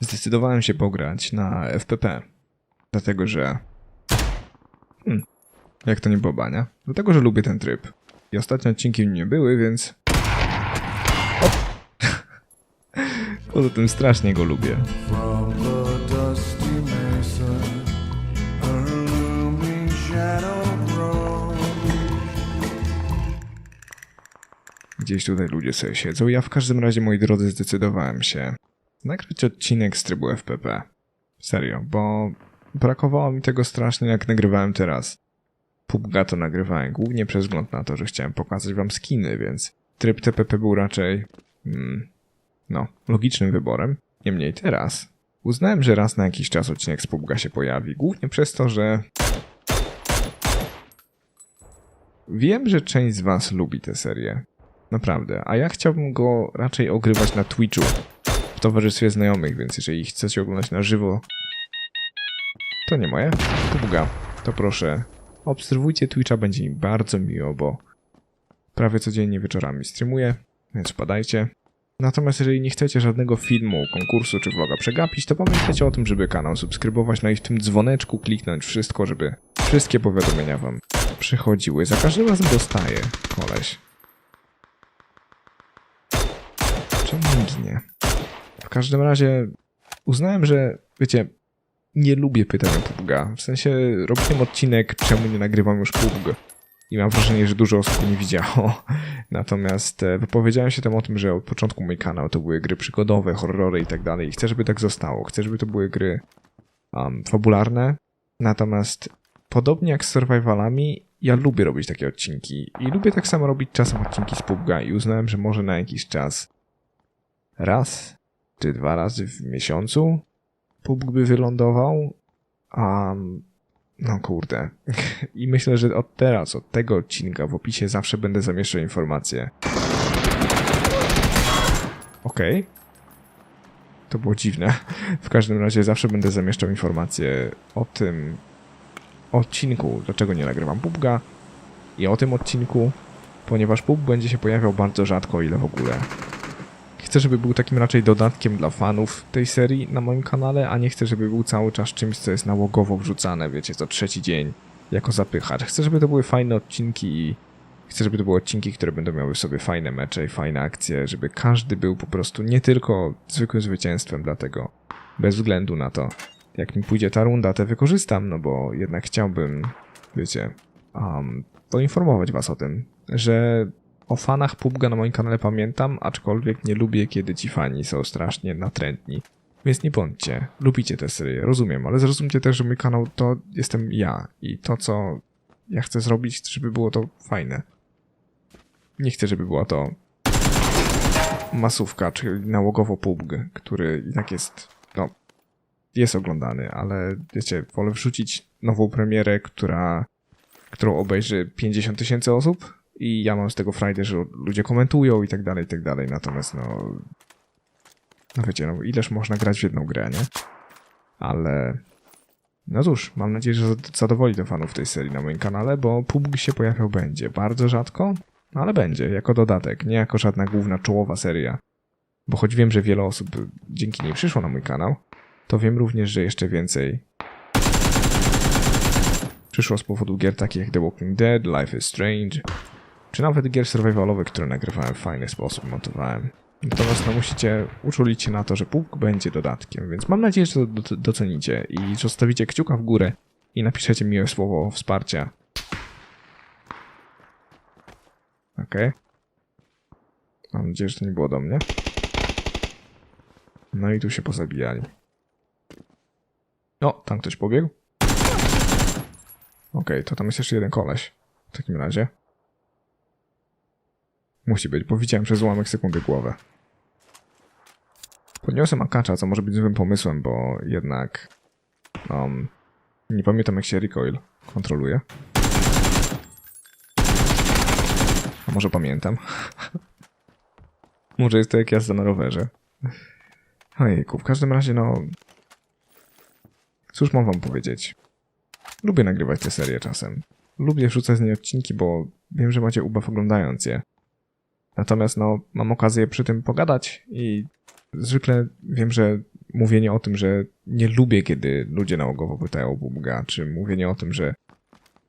zdecydowałem się pograć na FPP. Dlatego, że. Hmm, jak to nie boba? Dlatego, że lubię ten tryb. I ostatnie odcinki nie były, więc. O! Poza tym strasznie go lubię. Gdzieś tutaj ludzie sobie siedzą. Ja w każdym razie, moi drodzy, zdecydowałem się nagrać odcinek z trybu FPP. Serio, bo brakowało mi tego strasznie, jak nagrywałem teraz. PUBG'a to nagrywałem głównie przez wzgląd na to, że chciałem pokazać wam skiny, więc tryb TPP był raczej, mm, no, logicznym wyborem. Niemniej teraz uznałem, że raz na jakiś czas odcinek z PUBG'a się pojawi, głównie przez to, że wiem, że część z was lubi tę serię. Naprawdę. A ja chciałbym go raczej ogrywać na Twitchu w towarzystwie znajomych, więc jeżeli chcecie oglądać na żywo, to nie moje. PUBG'a. To proszę, obserwujcie Twitcha, będzie mi bardzo miło, bo prawie codziennie wieczorami streamuję, więc wpadajcie. Natomiast jeżeli nie chcecie żadnego filmu, konkursu czy vloga przegapić, to pamiętajcie o tym, żeby kanał subskrybować, no i w tym dzwoneczku kliknąć wszystko, żeby wszystkie powiadomienia wam przychodziły. Za każdym razem dostaję, koleś. Czemu ginie? W każdym razie uznałem, że wiecie, nie lubię pytań o PUBG. W sensie robiłem odcinek, czemu nie nagrywam już PUBG. I mam wrażenie, że dużo osób nie widziało. Natomiast e, wypowiedziałem się tam o tym, że od początku mój kanał to były gry przygodowe, horrory i tak dalej. I chcę, żeby tak zostało. Chcę, żeby to były gry um, fabularne. Natomiast podobnie jak z survivalami, ja lubię robić takie odcinki. I lubię tak samo robić czasem odcinki z PUBG. I uznałem, że może na jakiś czas raz czy dwa razy w miesiącu PUBG by wylądował. A no kurde. I myślę, że od teraz, od tego odcinka w opisie zawsze będę zamieszczał informacje. Okej. To było dziwne. W każdym razie zawsze będę zamieszczał informacje o tym odcinku, dlaczego nie nagrywam PUBG'a i o tym odcinku, ponieważ PUBG będzie się pojawiał bardzo rzadko, ile w ogóle. Chcę, żeby był takim raczej dodatkiem dla fanów tej serii na moim kanale, a nie chcę, żeby był cały czas czymś, co jest nałogowo wrzucane, wiecie, co trzeci dzień, jako zapychacz. Chcę, żeby to były fajne odcinki i chcę, żeby to były odcinki, które będą miały sobie fajne mecze i fajne akcje, żeby każdy był po prostu nie tylko zwykłym zwycięstwem, dlatego bez względu na to, jak mi pójdzie ta runda, te wykorzystam, no bo jednak chciałbym, wiecie, um, poinformować was o tym, że o fanach PUBG na moim kanale pamiętam, aczkolwiek nie lubię, kiedy ci fani są strasznie natrętni. Więc nie bądźcie, lubicie tę serię, rozumiem, ale zrozumcie też, że mój kanał to jestem ja i to, co ja chcę zrobić, żeby było to fajne. Nie chcę, żeby była to masówka, czyli nałogowo PUBG, który jednak jest, no, jest oglądany, ale wiecie, wolę wrzucić nową premierę, która, którą obejrzy 50 tysięcy osób i ja mam z tego frajdę, że ludzie komentują i tak dalej, i tak dalej, natomiast no, no wiecie, no ileż można grać w jedną grę, nie? Ale no cóż, mam nadzieję, że zadowoli to fanów tej serii na moim kanale, bo PUBG się pojawiał będzie. Bardzo rzadko, no ale będzie, jako dodatek, nie jako żadna główna czołowa seria. Bo choć wiem, że wiele osób dzięki niej przyszło na mój kanał, to wiem również, że jeszcze więcej przyszło z powodu gier takich jak The Walking Dead, Life is Strange, czy nawet gier survivalowych, które nagrywałem w fajny sposób, montowałem. Natomiast no, musicie uczulić się na to, że PUBG będzie dodatkiem, więc mam nadzieję, że to do- docenicie i zostawicie kciuka w górę i napiszecie miłe słowo wsparcia. Okej. Mam nadzieję, że to nie było do mnie. No i tu się pozabijali. O, tam ktoś pobiegł. Okej, to tam jest jeszcze jeden koleś. W takim razie. Musi być, bo widziałem przez ułamek sekundy głowę. Podniosłem akacza, co może być złym pomysłem, bo jednak... Um, nie pamiętam jak się recoil kontroluje. A może pamiętam? może jest to jak jazda na rowerze. Ojejku, w każdym razie no... Cóż mam wam powiedzieć? Lubię nagrywać te serie czasem. Lubię wrzucać z niej odcinki, bo wiem, że macie ubaw oglądając je. Natomiast no, mam okazję przy tym pogadać i zwykle wiem, że mówienie o tym, że nie lubię, kiedy ludzie nałogowo pytają o Bubga, czy mówienie o tym, że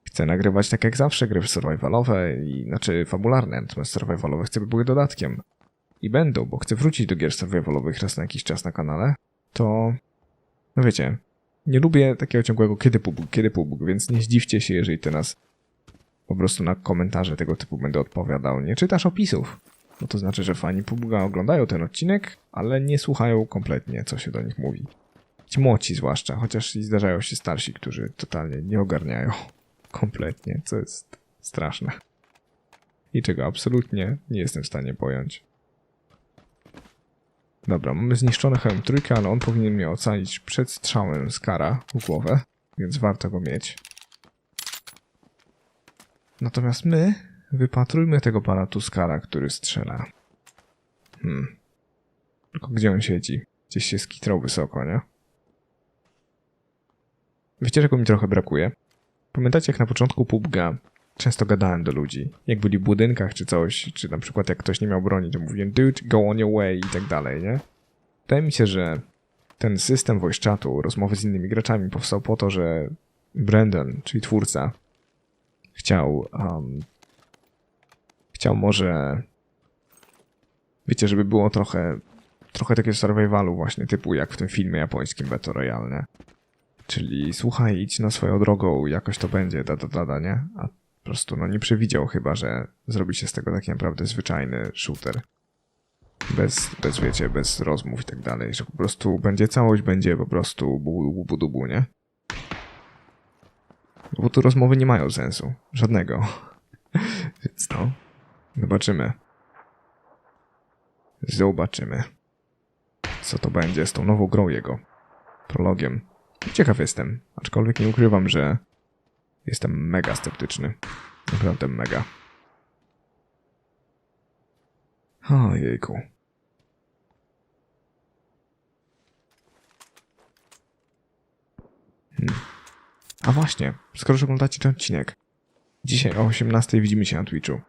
chcę nagrywać tak jak zawsze gry survivalowe, i, znaczy fabularne, natomiast survivalowe chcę, by były dodatkiem. I będą, bo chcę wrócić do gier survivalowych raz na jakiś czas na kanale, to no wiecie, nie lubię takiego ciągłego kiedy PUBG, kiedy PUBG, więc nie zdziwcie się, jeżeli teraz po prostu na komentarze tego typu będę odpowiadał. Nie czytasz opisów. No to znaczy, że fani PUBG oglądają ten odcinek, ale nie słuchają kompletnie, co się do nich mówi. Ci młodzi zwłaszcza, chociaż i zdarzają się starsi, którzy totalnie nie ogarniają kompletnie, co jest straszne. I czego absolutnie nie jestem w stanie pojąć. Dobra, mamy zniszczony hełm trójkę, ale on powinien mnie ocalić przed strzałem z kara w głowę, więc warto go mieć. Natomiast my wypatrujmy tego pana Tuskara, który strzela. Hmm. Tylko gdzie on siedzi? Gdzieś się skitrał wysoko, nie? Wiecie, czego mi trochę brakuje? Pamiętacie, jak na początku PUBG'a często gadałem do ludzi? Jak byli w budynkach czy coś, czy na przykład jak ktoś nie miał broni, to mówiłem dude, go on your way i tak dalej, nie? Wydaje mi się, że ten system voice chatu, rozmowy z innymi graczami powstał po to, że Brandon, czyli twórca, chciał um, chciał może wiecie, żeby było trochę trochę takiego survivalu właśnie, typu jak w tym filmie japońskim Battle Royale? Czyli słuchaj, idź na swoją drogą, jakoś to będzie, da, da, da, da, nie? A po prostu no nie przewidział chyba, że zrobi się z tego taki naprawdę zwyczajny shooter. Bez, bez wiecie, bez rozmów i tak dalej, że po prostu będzie całość, będzie po prostu bu, bu, bu, bu, nie? Bo tu rozmowy nie mają sensu. Żadnego. Więc no. Zobaczymy. Zobaczymy. Co to będzie z tą nową grą jego. Prologiem. Ciekaw jestem. Aczkolwiek nie ukrywam, że jestem mega sceptyczny. Naprawdę mega. Ojejku. Hmm. A właśnie, skoro już oglądacie ten odcinek, dzisiaj o 18 widzimy się na Twitchu.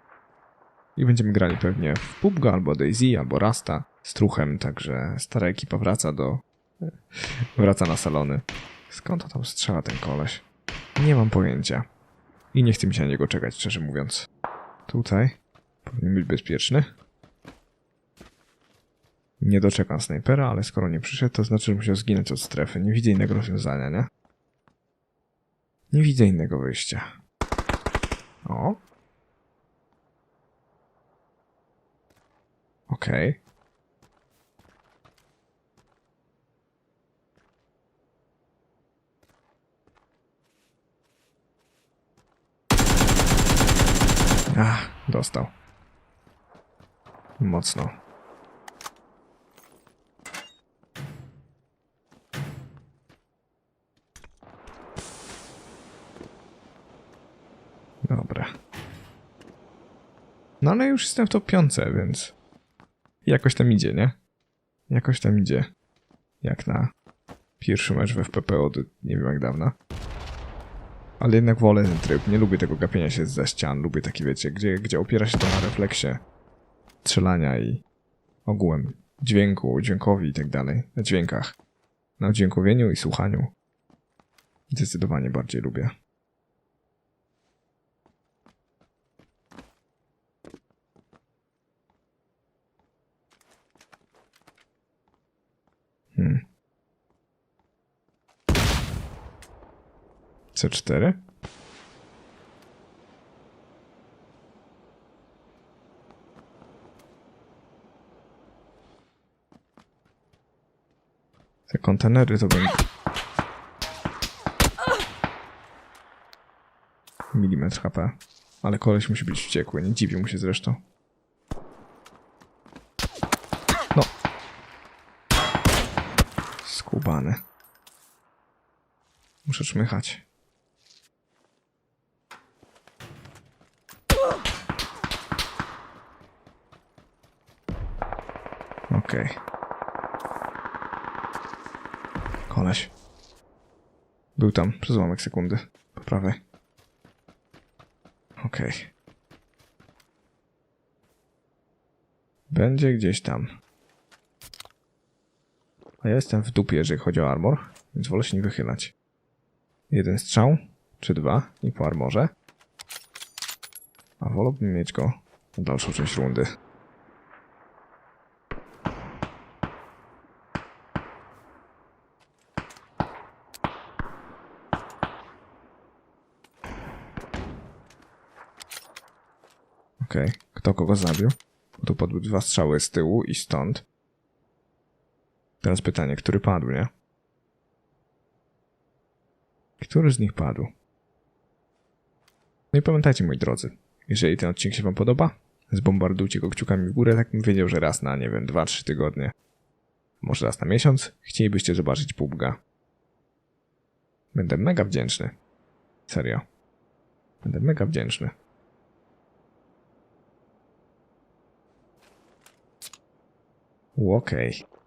I będziemy grali pewnie w PUBG albo Daisy, albo Rasta z truchem, także stara ekipa wraca do... wraca na salony. Skąd to tam strzela ten koleś? Nie mam pojęcia. I nie chcę mi się na niego czekać, szczerze mówiąc. Tutaj powinien być bezpieczny. Nie doczekam snajpera, ale skoro nie przyszedł, to znaczy, że musiał zginąć od strefy. Nie widzę innego rozwiązania, nie? Nie widzę innego wyjścia. O. Okej. Ach, dostał. Mocno. Dobra. No ale już jestem w top piące, więc jakoś tam idzie, nie? Jakoś tam idzie. Jak na pierwszy mecz w FPP od nie wiem jak dawna. Ale jednak wolę ten tryb. Nie lubię tego gapienia się za ścian. Lubię taki, wiecie, gdzie, gdzie opiera się to na refleksie strzelania i ogółem dźwięku, dźwiękowi i tak dalej. Na dźwiękach. Na dźwiękowieniu i słuchaniu. Zdecydowanie bardziej lubię. Hmm. C4? Te kontenery to będzie... Milimetr HP. Ale koleś musi być wściekły, nie dziwi mu się zresztą. No. Skubany. Muszę czmychać. Okej. Koleś. Był tam przez ułamek sekundy. Po prawej. Okej. Będzie gdzieś tam. A ja jestem w dupie, jeżeli chodzi o armor, więc wolę się nie wychylać. Jeden strzał, czy dwa, i po armorze. A wolałbym mieć go na dalszą część rundy. Okej, kto kogo zabił? Tu padły dwa strzały z tyłu i stąd. Teraz pytanie, który padł, nie? Który z nich padł? No i pamiętajcie, moi drodzy, jeżeli ten odcinek się wam podoba, zbombardujcie go kciukami w górę, tak bym wiedział, że raz na, nie wiem, 2-3 tygodnie, może raz na miesiąc, chcielibyście zobaczyć pubga. Będę mega wdzięczny. Serio. Będę mega wdzięczny. Okej. To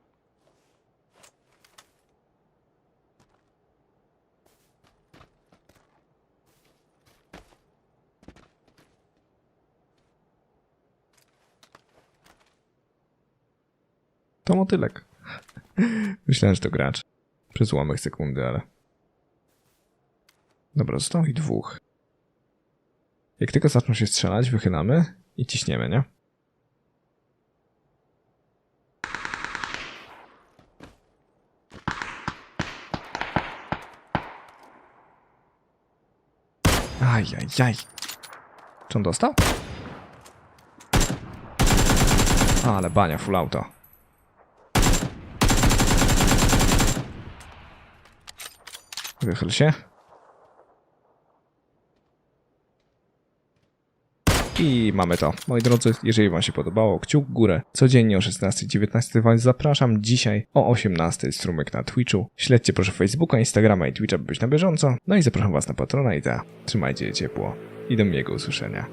motylek. Myślałem, że to gracz. Przez ułamek sekundy, ale... Dobra, zostało ich dwóch. Jak tylko zaczną się strzelać, wychylamy i ciśniemy, nie? Ajajaj. Czy on dostał? Ale bania, full auto. Wychyl się. I mamy to. Moi drodzy, jeżeli Wam się podobało, kciuk w górę. Codziennie o 16.19 Was zapraszam. Dzisiaj o 18.00 strumyk na Twitchu. Śledźcie proszę Facebooka, Instagrama i Twitcha, by być na bieżąco. No i zapraszam Was na Patrona i ta. Trzymajcie się ciepło i do miłego usłyszenia.